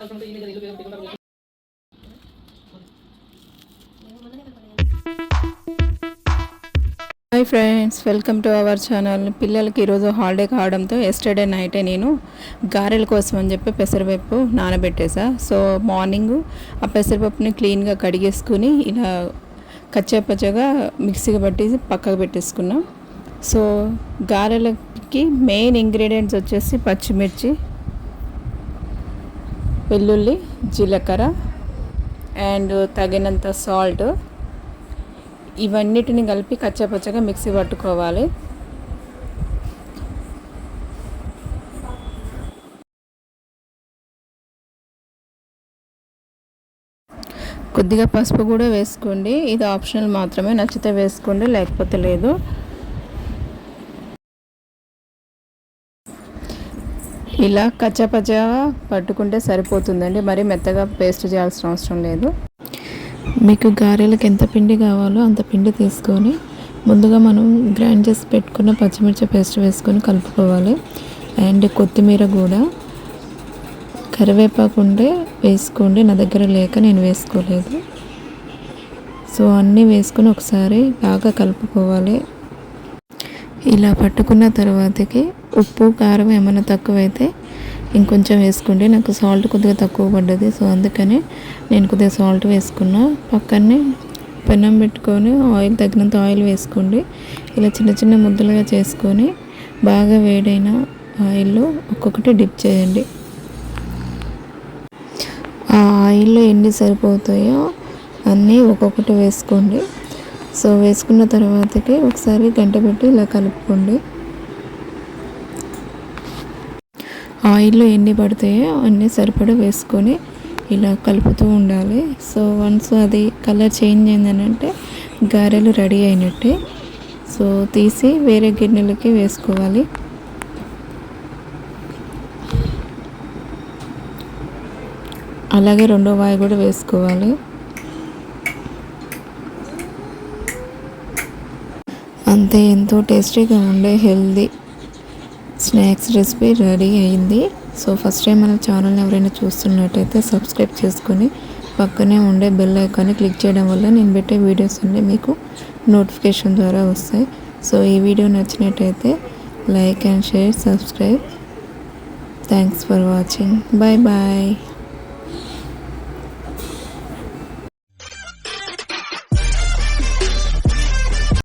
Hi friends welcome to our channel. పిల్లలకి ఈరోజు holiday కావడంతో ఎస్టర్డే నైటే నేను గారెల కోసం అని చెప్పి పెసరపప్పు నానబెట్టేసా. సో మార్నింగ్ ఆ పెసరపప్పుని క్లీన్గా కడిగేసుకుని ఇలా కచ్చాపచ్చగా మిక్సీగా పట్టి పక్కకు పెట్టేసుకున్నాం. సో గారెలకి మెయిన్ ఇంగ్రీడియంట్స్ వచ్చేసి పచ్చిమిర్చి వెల్లుల్లి జీలకర్ర అండ్ తగినంత సాల్ట్. ఇవన్నిటిని కలిపి కచ్చపచ్చగా మిక్సీ పట్టుకోవాలి. కొద్దిగా పసుపు కూడా వేసుకోండి. ఇది ఆప్షనల్ మాత్రమే నచ్చితే వేసుకోండి లేకపోతే లేదు. ఇలా కచ్చాపచ్చగా పట్టుకుంటే సరిపోతుందండి. మరి మెత్తగా పేస్ట్ చేయాల్సిన అవసరం లేదు. మీకు గారెలకు ఎంత పిండి కావాలో అంత పిండి తీసుకొని ముందుగా మనం గ్రైండ్ చేసి పెట్టుకున్న పచ్చిమిర్చి పేస్ట్ వేసుకొని కలుపుకోవాలి. అండ్ కొత్తిమీర కూడా కరివేపాకు ఉండే వేసుకోండి. నా దగ్గర లేక నేను వేసుకోలేదు. సో అన్నీ వేసుకొని ఒకసారి బాగా కలుపుకోవాలి. ఇలా పట్టుకున్న తర్వాతకి ఉప్పు కారం ఏమైనా తక్కువైతే ఇంకొంచెం వేసుకోండి నాకు సాల్ట్ కొద్దిగా తక్కువ పడ్డది. సో అందుకని నేను కొద్దిగా సాల్ట్ వేసుకున్నా. పక్కనే పెనం పెట్టుకొని ఆయిల్ తగినంత ఆయిల్ వేసుకోండి. ఇలా చిన్న చిన్న ముద్దలుగా చేసుకొని బాగా వేడైన ఆయిల్లో ఒక్కొక్కటి డిప్ చేయండి. ఆ ఆయిల్లో ఎన్ని సరిపోతాయో అన్నీ ఒక్కొక్కటి వేసుకోండి. సో వేసుకున్న తర్వాతకి ఒకసారి గంట పెట్టి ఇలా కలుపుకోండి. ఆయిల్లో ఎన్ని పడతాయో అన్నీ సరిపడా వేసుకొని ఇలా కలుపుతూ ఉండాలి. సో వన్స్ అది కలర్ చేంజ్ అయిందనంటే గారెలు రెడీ అయినట్టే. సో తీసి వేరే గిన్నెలకి వేసుకోవాలి. అలాగే రెండో వాయి కూడా వేసుకోవాలి. అంతే ఎంతో టేస్టీగా ఉండే హెల్దీ స్నాక్స్ రెసిపీ రెడీ అయింది. సో ఫస్ట్ టైం మన ఛానల్ని ఎవరైనా చూస్తున్నట్టయితే సబ్స్క్రైబ్ చేసుకొని పక్కనే ఉండే బెల్ ఐకాన్ని క్లిక్ చేయడం వల్ల నేను పెట్టే వీడియోస్ అన్నీ మీకు నోటిఫికేషన్ ద్వారా వస్తాయి. సో ఈ వీడియో నచ్చినట్టయితే like and share subscribe. Thanks for watching. Bye bye.